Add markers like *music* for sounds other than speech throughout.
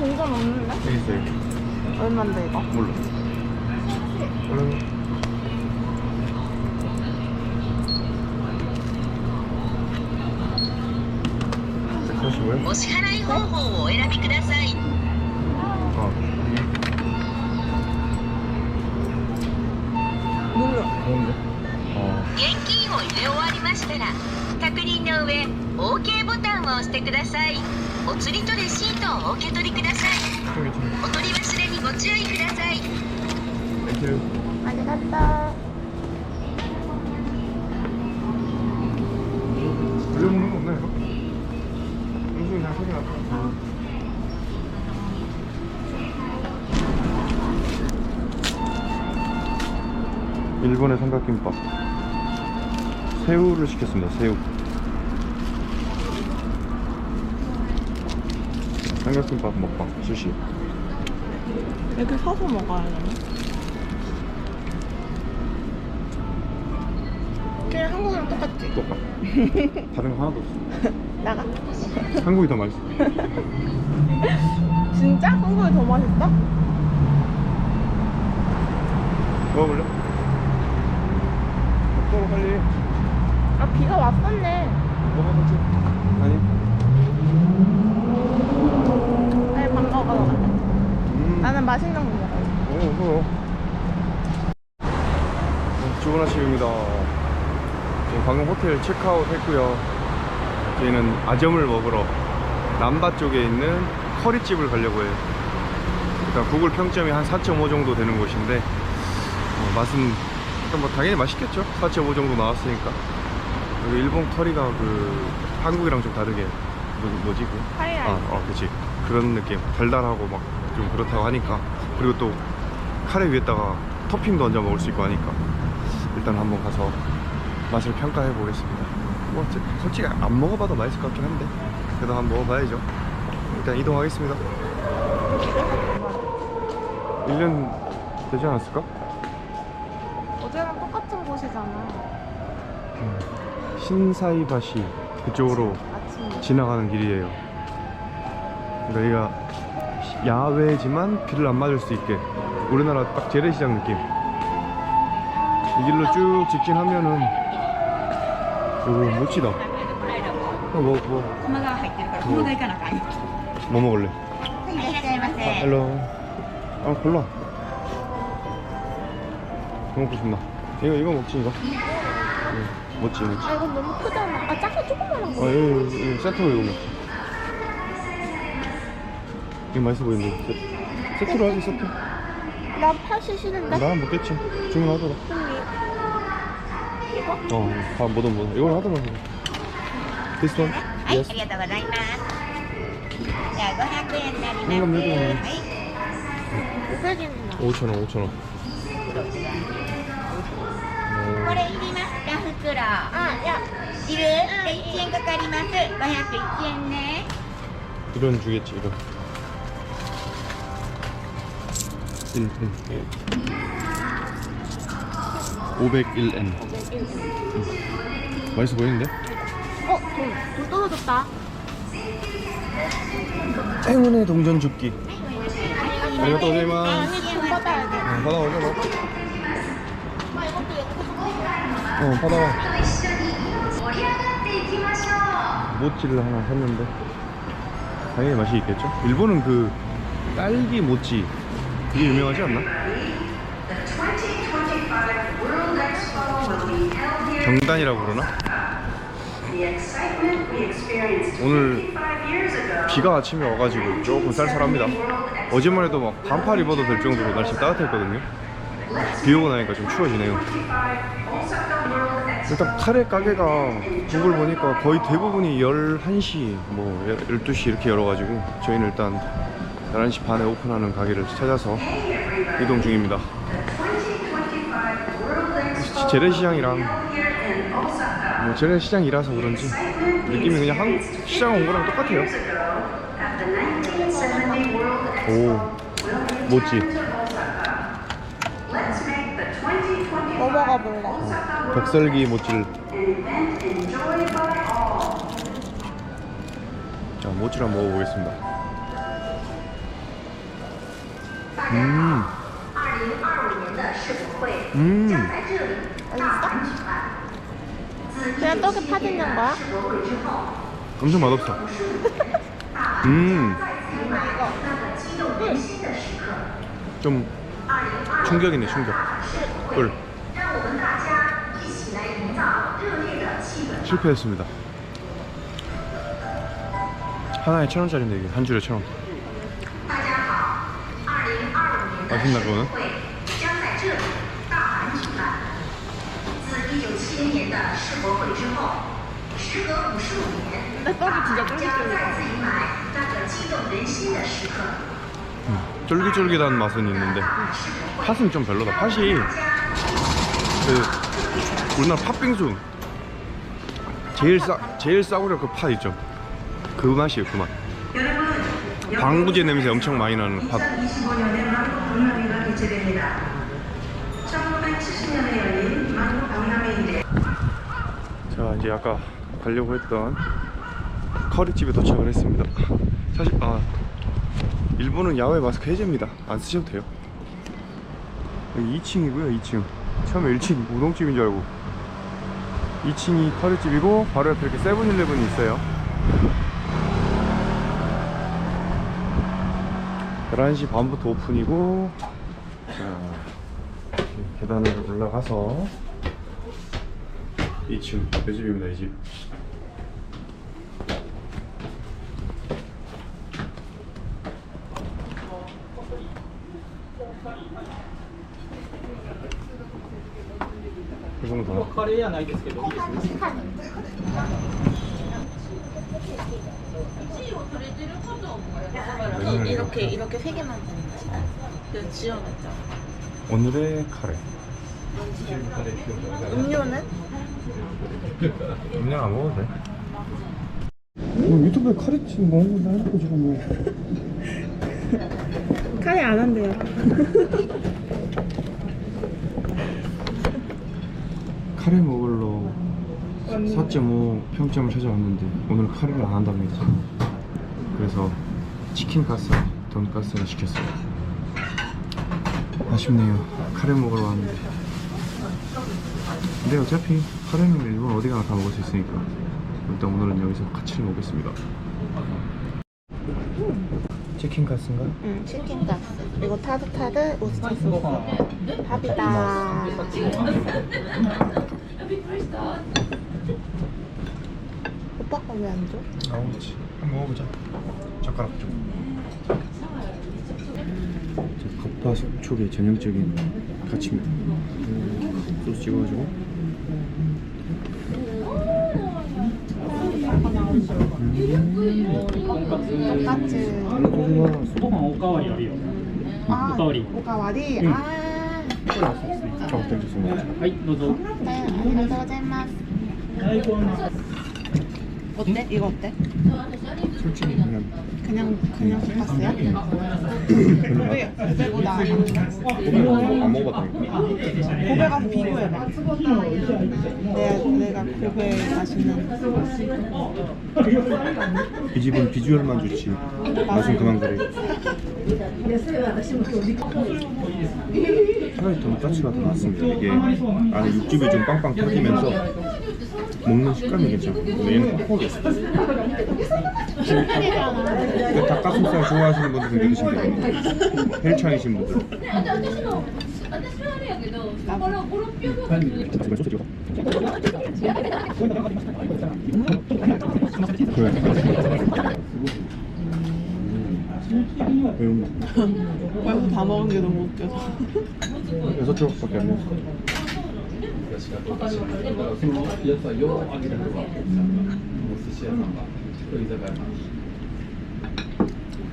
동전 없는데? 여기 있어 여기. 얼만데 이거? 몰라. 몰라. 사십오요? お支払い方法をお選びください 아, 몰라. 좋은데? 어, 現金を入れ終わりましたら 確認の上 OK ボタンを押してくださいお釣りとレシートをお受け取りください 좀 괜찮아. お取り忘れにご注意ください 땡큐. 아리가또. 올려먹는 거 없나 이거? 영수 그냥 소리 났다. 일본의 삼각김밥. 새우를 시켰습니다. 새우. 삼각김밥 먹방 수시. 여기 서서 먹어야 되나? 그냥 한국이랑 똑같지? 똑같. *laughs* 다른 거 하나도 없어. 나가. 한국이 더 맛있어. *laughs* 진짜? 한국이 더 맛있어? 먹어볼래? 먹어 빨리. 아 비가 왔었네. 아니. 아니 밥 먹으러 가자. 음. 나는 맛있는 거 먹어. 어, 어서. 네, 좋은 아침입니다. 지금 방금 호텔 체크아웃 했고요. 저희는 아점을 먹으러 남바 쪽에 있는 커리집을 가려고 해요. 일단 구글 평점이 한 4.5 정도 되는 곳인데 어, 맛은 일단 뭐 당연히 맛있겠죠. 4.5 정도 나왔으니까. 여기 일본 커리가 그 한국이랑 좀 다르게 뭐, 뭐지 그? 하이라이트. 아, 어, 그치. 그런 느낌. 달달하고 막 좀 그렇다고 하니까. 그리고 또 카레 위에다가 토핑도 얹어 먹을 수 있고 하니까. 일단 한번 가서 맛을 평가해 보겠습니다. 뭐, 저- 솔직히 안 먹어봐도 맛있을 것 같긴 한데. 그래도 한번 먹어봐야죠. 일단 이동하겠습니다. 1년 되지 않았을까? 신사이바시 그쪽으로 지나가는 길이에요. 그러니까 여기가 야외지만 비를 안 맞을 수 있게 우리나라 딱 재래시장 느낌. 이 길로 쭉 직진하면은 이거 멋지다. 뭐, 뭐. 뭐, 뭐 먹을래? 아, 헬로. 아 골라. 뭐 먹고 싶나? 이거 이거 먹지 이거? 응, 먹지, 먹지. 아 이건 너무 크잖아. 아 작게 조그만한 아, 거. 이거, 이거, 이거 세트로 이거 먹자. 이거 맛있어 보이는데. 세, 세트로 하지, 세트. 나 팔시 싫은데. 나는 먹겠지. 주문하더라. 이거? 어, 다 뭐든 뭐든. 이걸 하더라. This one? はい、 Yes. ありがとうございますじゃあ500円になります今見るのはい 500엔. 5,000원, 5,000원. 袋 아 야. いるで1円かかります501円ね 이런 주겠지, 이런. 1, 501N. 맛있어 보이는데? 어, 돈. 돈 떨어졌다. 행운의 동전 줍기. 아리가또 아, 고자이마스. 아니, 돈 받아야 돼. 어, 받아와. 모찌를 하나 샀는데 당연히 맛이 있겠죠? 일본은 그 딸기 모찌 그게 유명하지 않나? 경단이라고 그러나? 오늘 비가 아침에 와가지고 조금 쌀쌀합니다 어제만 해도 막 반팔 입어도 될 정도로 날씨 따뜻했거든요 비 오고 나니까 좀 추워지네요 일단 카레 가게가 구글 보니까 거의 대부분이 11시, 뭐 12시 이렇게 열어가지고 저희는 일단 11시 반에 오픈하는 가게를 찾아서 이동 중입니다. 재래시장이랑 뭐 재래시장이라서 그런지 느낌이 그냥 한국 시장 온 거랑 똑같아요. 오, 뭐지? 먹어볼래? 덕설기 모찌를. 자 모찌를 한번 먹어보겠습니다. 음, 음, 그냥 떡에 파 있는 거야? 엄청 맛없어. 음, 좀 충격이네 충격. 꿀 실패했습니다 하나에 천 원짜리인데 이게 한 줄에 천 원. 맛있나 그거는? 음, 쫄깃쫄깃한 맛은 있는데 팥은 좀 별로다 팥이 그 우리나라 팥빙수 제일 싸 제일 싸구려 그팥 있죠. 그 맛이에요 그 맛. 방부제 냄새 엄청 많이 나는 팥. 2025년에 만국 박람회가 개최됩니다. 1970년에 열린 만국 박람회 이래 자 이제 아까 가려고 했던 커리집에 도착을 했습니다. 사실 아 일본은 야외 마스크 해제입니다. 안 쓰셔도 돼요. 여기 2층이고요. 2층. 처음에 1층 우동집인 줄 알고 2층이 커리집이고 바로 옆에 이렇게 세븐일레븐이 있어요. 11시 반부터 오픈이고 자 계단으로 올라가서 2층 내 집입니다 이 집. 그 정도. カレー やないですけどいいですね 이, 이렇게 이렇게 세 개만 되는 거지. 그 지어냈죠. 오늘의 카레. 음료는? 그냥 안 먹어도 돼. 뭐 유튜브에 카레집 먹는 거 해놓고 지금 뭐. 카레 안 한대요. *laughs* 카레 먹으러 4.5 평점을 찾아왔는데 오늘 카레를 안 한답니다. 그래서 치킨 가스, 돈가스를 시켰어요. 아쉽네요. 카레 먹으러 왔는데. 근데 어차피 카레는 일본 어디 가나 다 먹을 수 있으니까 일단 오늘은 여기서 같이 먹겠습니다. 치킨 가스인가? 응, 치킨 가스. 그리고 타르타르 오스트 소스. 밥이다. 오빠가 왜안 줘? 나오겠지. 한번 먹어보자. 젓가락 좀. 겉바 속촉의 전형적인 가치입니다. 음, 소스 찍어가지고. 똑같이. ご飯おかわりあるよ 아, おかわり 오카와리? 응. 아. 어, 땡겼습니다. はいどうぞ 네, 안녕하세요. 어때? 이거 어때? 솔직히 그냥 그냥 그냥 돈까스야? 고백 고백보다 고백 안 먹어봤다니까. 고백 한번 비교해봐. 내가 내가 고백 맛있는 이 집은 비주얼만 좋지. 맛은 그만 그래. 차라리 돈까스가 더 낫습니다. 이게 안에 육즙이 좀 빵빵 터지면서 먹는 식감이 괜찮아. 근데 얘는 퍽퍽했어. 근데 닭가슴살 좋아하시는 분들 되게 드시면 돼요. 헬창이신 분들. 그래. 매운 벌써 다 먹은 게 너무 웃겨서. 여섯 조각밖에 안 됐어. そのやつはようあげるのはお寿司屋さんが居酒屋さん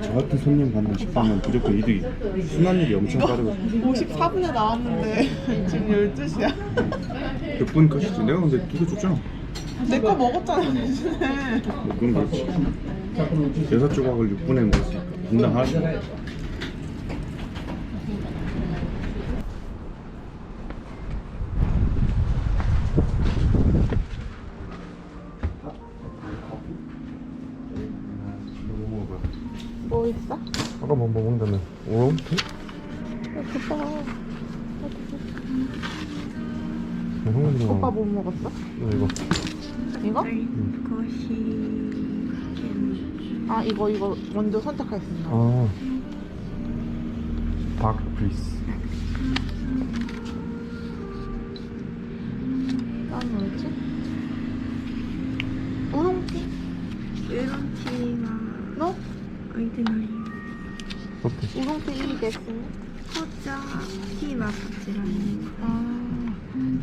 저 같은 손님 받는 식당은 무조건 이득이. 순한 일이 엄청 빠르고. 54분에 나왔는데 *laughs* 지금 12시야. 몇 분 컷이지? 내가 근데 두 개 줬잖아. 내 거 먹었잖아 대신에. 뭐 그건 그렇지. 여섯 조각을 6분에 먹었으니까 분당하지. 시... 아 이거 이거 먼저 선택하겠습니다. 아. 박 플리스. 난 뭐였지? 우롱티? 우롱티나 너? 아이드나이. 오케이. 우롱티 이 됐습니다. 포자 티 마사지라는 거. 아.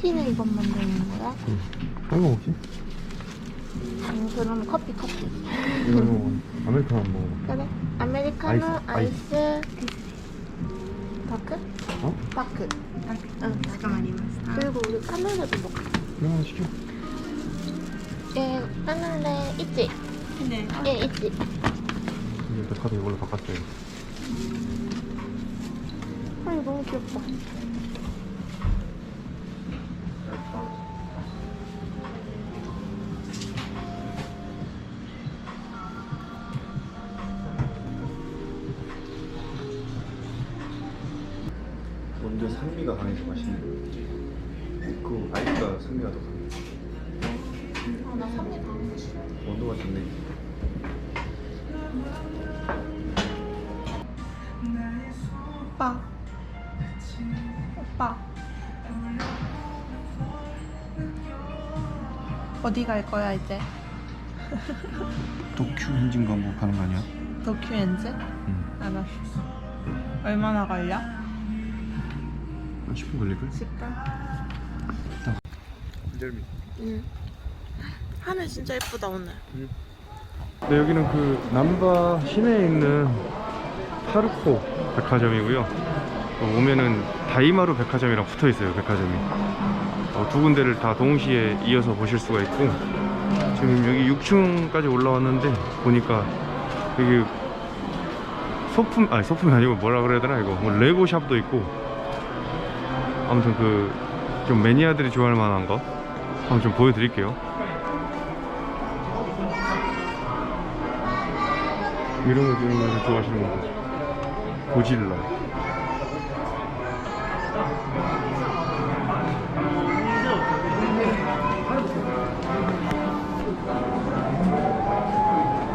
티는 이것만 되는 거야? 응. 이거 뭐지? 음, 그럼 커피 커피. 이거 뭐, 아메리카노 안 그래. 아메리카노 아이스. 아이스. 바크? 어? 바크. 응. 어, 잠깐만 이만. 아. 그리고 우리 카메라도 먹자. 그냥 시켜. 예, 카멜레 있지? 네. 예, 있지. 이제 카드 이걸로 바꿨어요. 아니 너무 귀엽다. 더 강해 아나 산미 다 원도가 좋네 오빠 오빠 어디 갈 거야 이제? 도쿄 행진 광고 가는 거 아니야? 도쿄 엔즈? 응 알았어 얼마나 걸려? 한 10분 걸릴걸? 10분 인절미. 응. 하늘 진짜 예쁘다 오늘. 네 여기는 그 남바 시내에 있는 파르코 백화점이고요. 또 오면은 다이마루 백화점이랑 붙어 있어요 백화점이. 어, 두 군데를 다 동시에 이어서 보실 수가 있고 지금 여기 6층까지 올라왔는데 보니까 여기 소품 아니 소품이 아니고 뭐라 그래야 되나 이거. 뭐 레고 샵도 있고 아무튼 그 좀 매니아들이 좋아할 만한 거 한번 좀 보여드릴게요. 이런 거 이런 거 좋아하시는 분들. 고질라.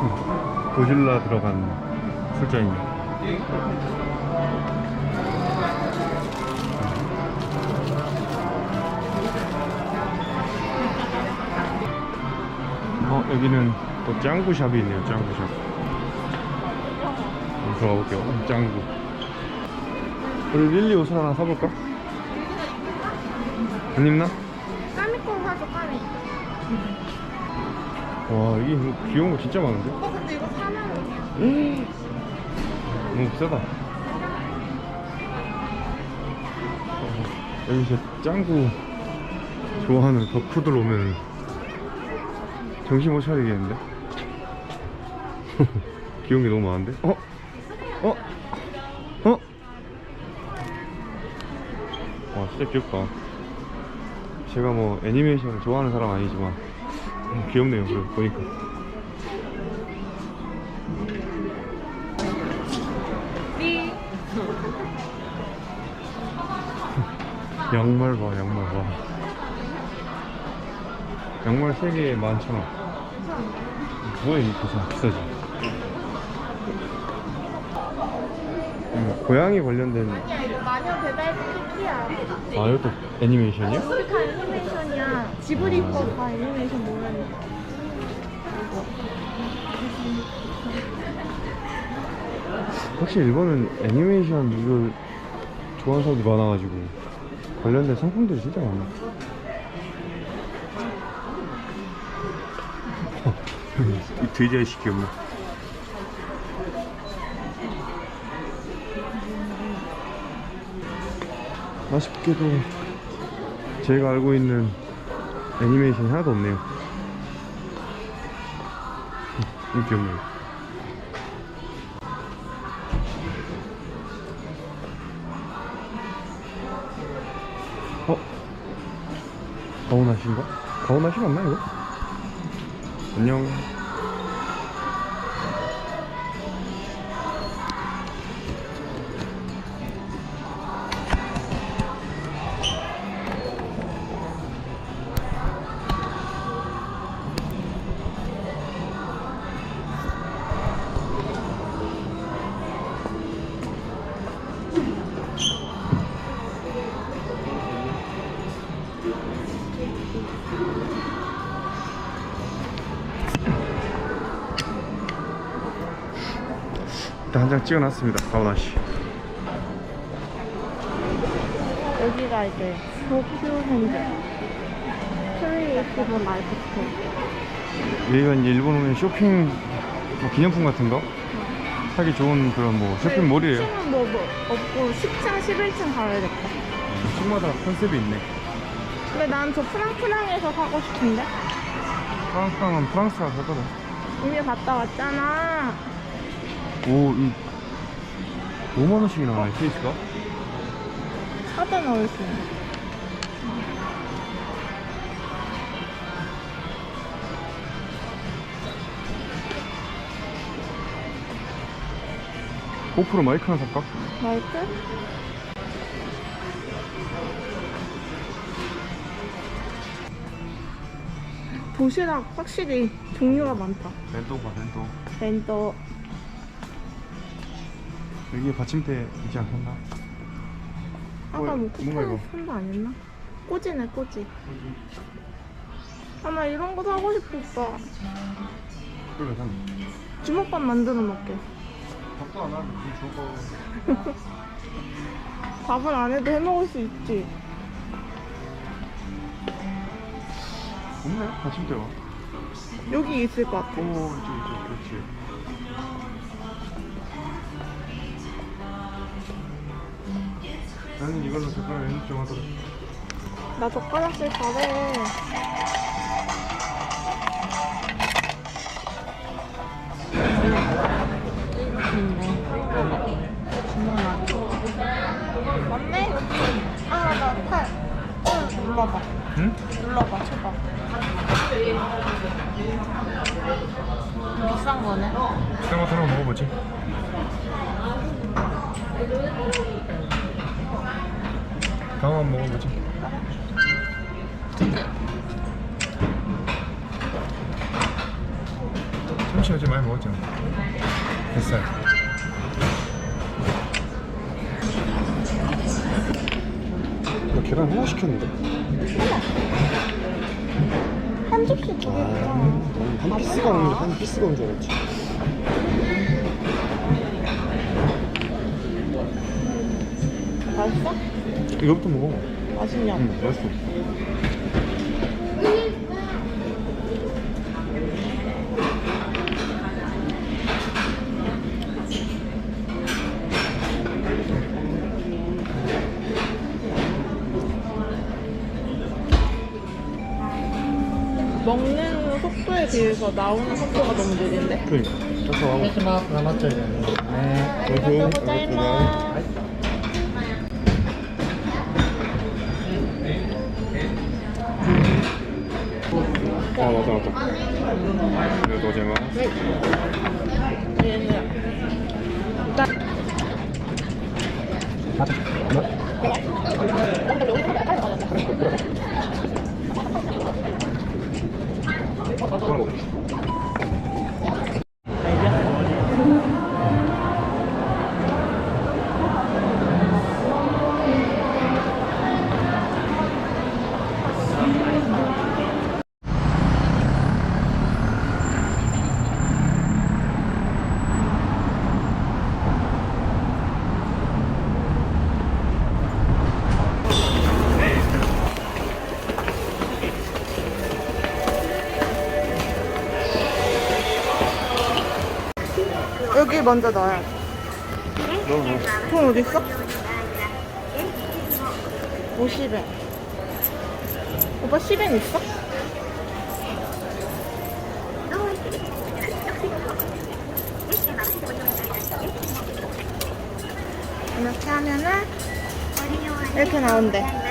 음, 고질라 들어간 술잔입니다 어 여기는 또 짱구샵이 있네요 짱구샵. 한번 들어가 볼게요. 어, 짱구. 우리 릴리 옷을 하나 사볼까? 안 입나? 까미콩 사줘 까미. 와 이게 뭐 귀여운 거 진짜 많은데? 오빠 근데 이거 4만 원이야. 너무 비싸다. 어, 여기 진짜 짱구 좋아하는 덕후들 오면 정신 못 차리겠는데? *laughs* 귀여운 게 너무 많은데? 어? 어? 어? 와 진짜 귀엽다 제가 뭐 애니메이션을 좋아하는 사람 아니지만 음, 귀엽네요 그래 보니까 *laughs* 양말 봐 양말 봐 양말 3개에 11,000원 뭐야 이 비싸 비싸지? 음, 고양이 관련된 아니야 이거 마녀 배달 쿠키야. 아 이것도 애니메이션이야? 아프리카 애니메이션이야. 지브리 거다 애니메이션 모르니까 확실히 일본은 애니메이션 이걸 좋아하는 사람들이 많아가지고 관련된 상품들이 진짜 많아 이 돼지 아저씨 귀엽네 아쉽게도 제가 알고 있는 애니메이션이 하나도 없네요 이 귀엽네요 어? 가오나시인가? 가오나시 맞나 이거? 안녕 한 장 찍어놨습니다 가오나 씨 여기가 이제 도쿄 현재 트레이스 라이프 스토어. 여기가 이제 일본 오면 쇼핑 뭐 기념품 같은 거 사기 좋은 그런 뭐 쇼핑몰이에요 10층은 뭐, 뭐 없고 10층, 11층 가야겠다. 층마다 컨셉이 있네 근데 난 저 프랑프랑에서 사고 싶은데? 프랑스 가면 프랑스 가서 사거든 이미 갔다 왔잖아. 오, 이 5만 원씩이나 나와요, 케이스가? 사다 넣을 수 있는. 고프로 마이크 하나 살까? 마이크? 도시락 확실히 종류가 많다. 벤또가 벤또 벤또 여기에 받침대 있지 않겠나? 아까 뭐 뭔가 이거? 산거 아니었나? 꼬지네 꼬지. 아 나 이런 거 사고 싶었어. 그래 산 주먹밥 만들어 먹게. 밥도 안 하는데 무슨 좋은 밥을 안 해도 해 먹을 수 있지. 없네? 받침대가 여기 있을 것 같아. 오 이쪽 이쪽 그렇지 나는 이걸로 젓가락 좀 하더라 나 젓가락 쓸 잘해. 맞네? 아, 나 팔. 응, 눌러봐. 응? 눌러봐, 쳐봐. 비싼 거네. 비싼 거 하나 먹어보지 강어 한번 먹어보지? 참치 어제 많이 먹었잖아 뱃살. 나 계란 하나 시켰는데? 한 접시 두 개구나. 한 피스가 오는 한 피스가 온줄 알았지. 맛있어? 이거부터 먹어 맛있냐고. 응 맛있어 먹는 속도에 비해서 나오는 속도가 너무 느린데? 그러니까 그래서 하고 ありがとうございます。 아 맞다 맞다 이거 도제마 여기 먼저 넣어야 돼. 돈 어디 있어? 50엔. 오빠 10엔 있어? 이렇게 하면은 이렇게 나온대.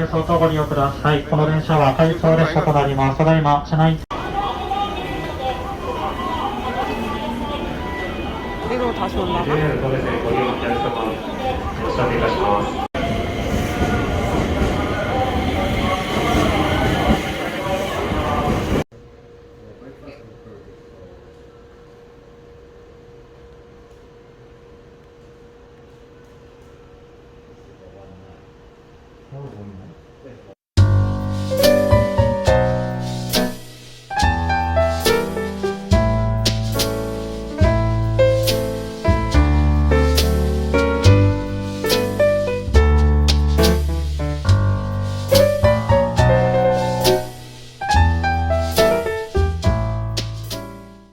内輸とご利用ください。この電車は赤い総列車となります。ただいま、車内。での多少な。